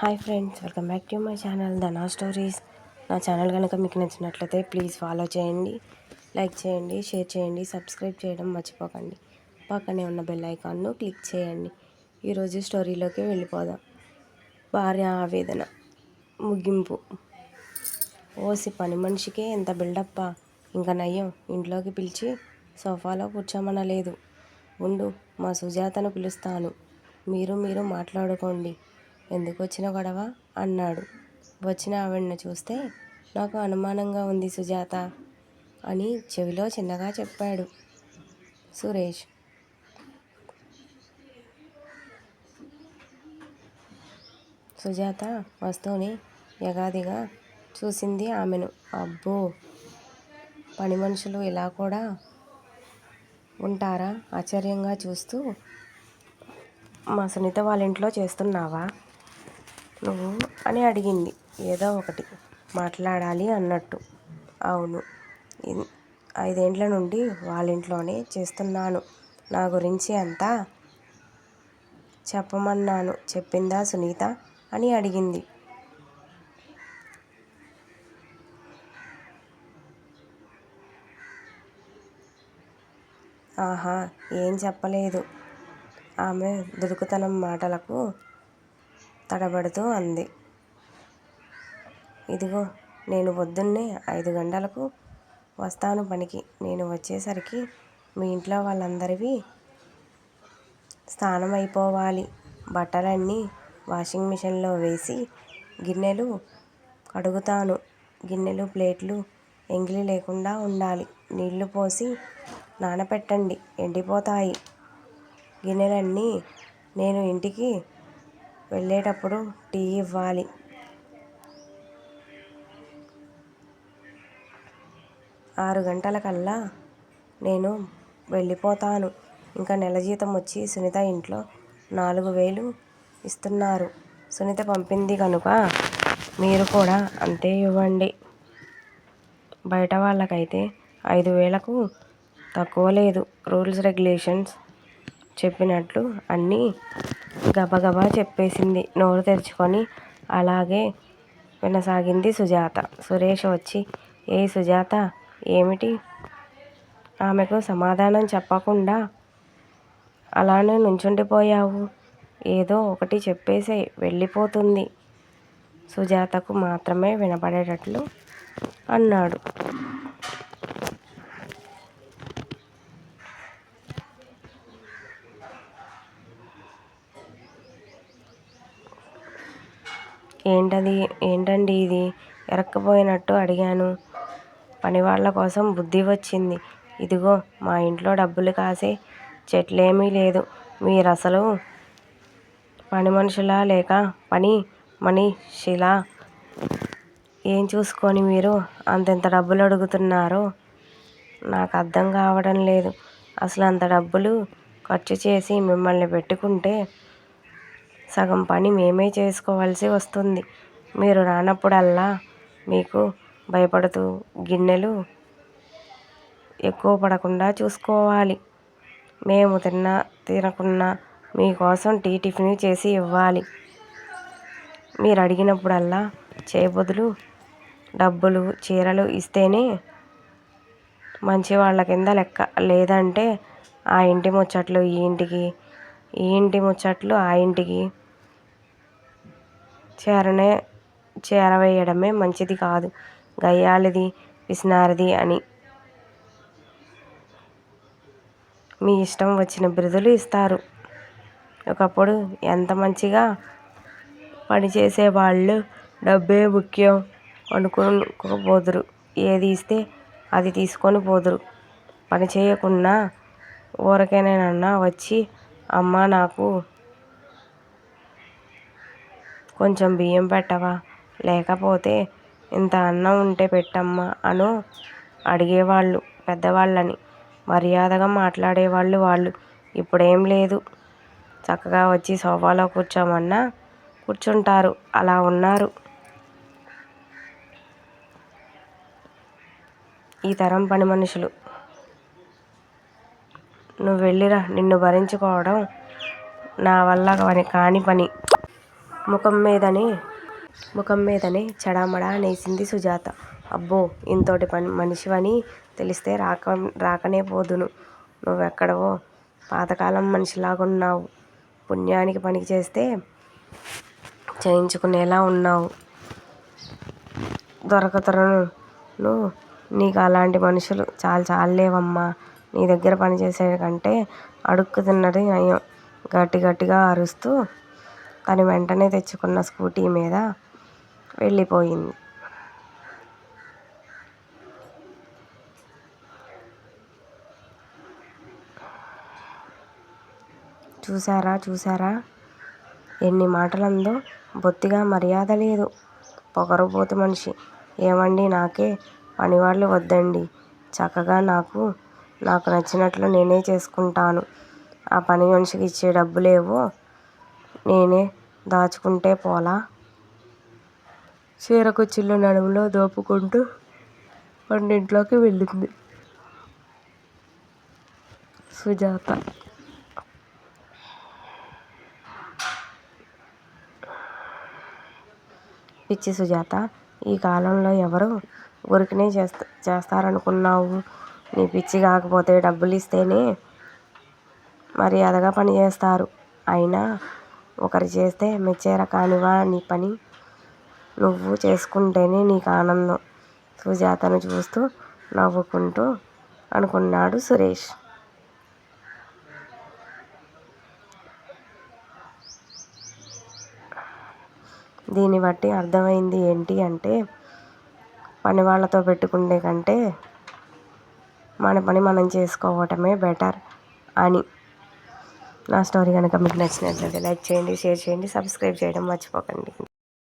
Hi friends welcome back to my channel Dhana stories నా channel కనుక మీకు నచ్చినట్లయితే ప్లీజ్ ఫాలో చేయండి లైక్ చేయండి షేర్ చేయండి సబ్స్క్రైబ్ చేయడం మర్చిపోకండి. పక్కనే ఉన్న బెల్ ఐకాన్ను క్లిక్ చేయండి. ఈరోజు స్టోరీలోకి వెళ్ళిపోదాం. భార్య ఆవేదన ముగింపు. ఓసి పని మనిషికే ఎంత బిల్డప్ప ఇంకా నయ్యం ఇంట్లోకి పిలిచి సోఫాలో కూర్చోమనలేదు. ఉండు మా సుజాతను పిలుస్తాను. మీరు మీరు మాట్లాడుకోండి. ఎందుకు వచ్చిన గొడవ? అన్నాడు. వచ్చిన ఆవిడను చూస్తే నాకు అనుమానంగా ఉంది సుజాత అని చెవిలో చిన్నగా చెప్పాడు సురేష్. సుజాత వస్తువుని యగాదిగా చూసింది ఆమెను. అబ్బో! పని మనుషులు ఇలా కూడా ఉంటారా? ఆశ్చర్యంగా చూస్తూ మా సునీత వాళ్ళ ఇంట్లో చేస్తున్నావా? నువ్వు అని అడిగింది. ఏదో ఒకటి మాట్లాడాలి అన్నట్టు. అవును. ఐదేండ్ల నుండి వాళ్ళ ఇంట్లోనే చేస్తున్నాను. నా గురించి అంతా చెప్పమన్నాను. చెప్పిందా సునీత? అని అడిగింది. ఆహా ఏం చెప్పలేదు. ఆమె దుడుకుతనం మాటలకు తడబడుతూ అంది. ఇదిగో నేను పొద్దున్నే ఐదు గంటలకు వస్తాను పనికి. నేను వచ్చేసరికి మీ ఇంట్లో వాళ్ళందరివి స్నానం అయిపోవాలి బట్టలన్నీ వాషింగ్ మిషన్లో వేసి గిన్నెలు కడుగుతాను. గిన్నెలు ప్లేట్లు ఎంగిలి లేకుండా ఉండాలి. నీళ్ళు పోసి నానపెట్టండి. ఎండిపోతాయి. గిన్నెలన్నీ నేను ఇంటికి వెళ్ళేటప్పుడు టీ ఇవ్వాలి. ఆరు గంటలకల్లా నేను వెళ్ళిపోతాను. ఇంకా నెల జీతం వచ్చి సునీత ఇంట్లో నాలుగు వేలు ఇస్తున్నారు. సునీత పంపింది కనుక మీరు కూడా అంతే ఇవ్వండి. బయట వాళ్ళకైతే ఐదు వేలకు తక్కువ లేదు. రూల్స్ రెగ్యులేషన్స్ చెప్పినట్లు అన్నీ గబగబా చెప్పేసింది. నోరు తెరుచుకొని అలాగే వినసాగింది సుజాత. సురేష్ వచ్చి ఏ సుజాత ఏమిటి? ఆమెకు సమాధానం చెప్పకుండా అలానే నుంచుండిపోయావు. ఏదో ఒకటి చెప్పేసి వెళ్ళిపోతుంది. సుజాతకు మాత్రమే వినపడేటట్లు అన్నాడు. ఏంటది? ఏంటండి ఇది? ఎరక్కపోయినట్టు అడిగాను. పనివాళ్ళ కోసం బుద్ధి వచ్చింది. ఇదిగో మా ఇంట్లో డబ్బులు కాసే చెట్లేమీ లేదు. మీరు అసలు పని మనుషులా లేక పని మనిషిలా? ఏం చూసుకొని మీరు అంతెంత డబ్బులు అడుగుతున్నారో? నాకు అర్థం కావడం లేదు. అసలు అంత డబ్బులు ఖర్చు చేసి మిమ్మల్ని పెట్టుకుంటే సగం పని మేమే చేసుకోవాల్సి వస్తుంది. మీరు రానప్పుడల్లా మీకు భయపడుతూ గిన్నెలు ఎక్కువ పడకుండా చూసుకోవాలి. మేము తిన్నా తినకున్నా మీకోసం టీ టిఫిన్ చేసి ఇవ్వాలి. మీరు అడిగినప్పుడల్లా చేయబదులు డబ్బులు చీరలు ఇస్తేనే మంచి వాళ్ళ కింద లెక్క. లేదంటే ఆ ఇంటి ముచ్చట్లు ఈ ఇంటికి ఈ ఇంటి ముచ్చట్లు ఆ ఇంటికి చేరనే చేరవేయడమే మంచిది కాదు. గయ్యాళిది పిసినారిది అని. మీ ఇష్టం వచ్చిన బిరుదులు ఇస్తారు. ఒకప్పుడు ఎంత మంచిగా పనిచేసే వాళ్ళు డబ్బే ముఖ్యం అనుకోకపోదురు. ఏది ఇస్తే అది తీసుకొని పోదురు. పని చేయకున్నా ఊరకేనన్నా వచ్చి అమ్మ నాకు కొంచెం బియ్యం పెట్టవా? లేకపోతే ఇంత అన్నం ఉంటే పెట్టమ్మా అను అడిగేవాళ్ళు పెద్దవాళ్ళని. మర్యాదగా మాట్లాడేవాళ్ళు వాళ్ళు. ఇప్పుడేం లేదు. చక్కగా వచ్చి సోఫాలో కూర్చోమన్నా కూర్చుంటారు. అలా ఉన్నారు. ఈ తరం పని మనుషులు. నువ్వు వెళ్ళిరా నిన్ను భరించుకోవడం నా వల్ల కాని పని. ముఖం మీదనే ముఖం మీదనే చెడామడా నేసింది సుజాత. అబ్బో ఇంతోటి పని మనిషివని తెలిస్తే రాక రాకనే పోదును. నువ్వెక్కడవో పాతకాలం మనిషిలాగున్నావు. పుణ్యానికి పని చేస్తే చేయించుకునేలా ఉన్నావు. దొరకతరును నీకు అలాంటి మనుషులు చాల్చాల్లేవమ్మా. నీ దగ్గర పనిచేసే కంటే అడుక్కు తిన్నది నయం గట్టి గట్టిగా అరుస్తూ తను వెంటనే తెచ్చుకున్న స్కూటీ మీద వెళ్ళిపోయింది. చూశారా చూసారా ఎన్ని మాటలందో బొత్తిగా మర్యాద లేదు. పొగరబోతు మనిషి. ఏమండీ నాకే పనివాళ్ళు వద్దండి. చక్కగా నాకు నాకు నచ్చినట్లు నేనే చేసుకుంటాను. ఆ పని మనిషికి ఇచ్చే డబ్బులేవో నేనే దాచుకుంటే పోలా? చీరకుచ్చిళ్ళు నడుములో దోపుకుంటూ వంటింట్లోకి వెళ్ళింది సుజాత. పిచ్చి సుజాత! ఈ కాలంలో ఎవరు ఊరికినే చేస్తారనుకున్నావు? నీ పిచ్చి కాకపోతే డబ్బులు ఇస్తేనే మర్యాదగా పనిచేస్తారు. అయినా ఒకరు చేస్తే మెచ్చే కానివా నీ పని? నువ్వు చేసుకుంటేనే నీకు ఆనందం సుజాతను చూస్తూ నవ్వుకుంటూ అనుకున్నాడు సురేష్. దీన్ని బట్టి అర్థమైంది ఏంటి అంటే పని వాళ్ళతో పెట్టుకునే కంటే మన పని మనం చేసుకోవటమే బెటర్ అని. నా స్టోరీ కనుక మీకు నచ్చినట్లయితే లైక్ చేయండి, షేర్ చేయండి, సబ్స్క్రైబ్ చేయడం మర్చిపోకండి.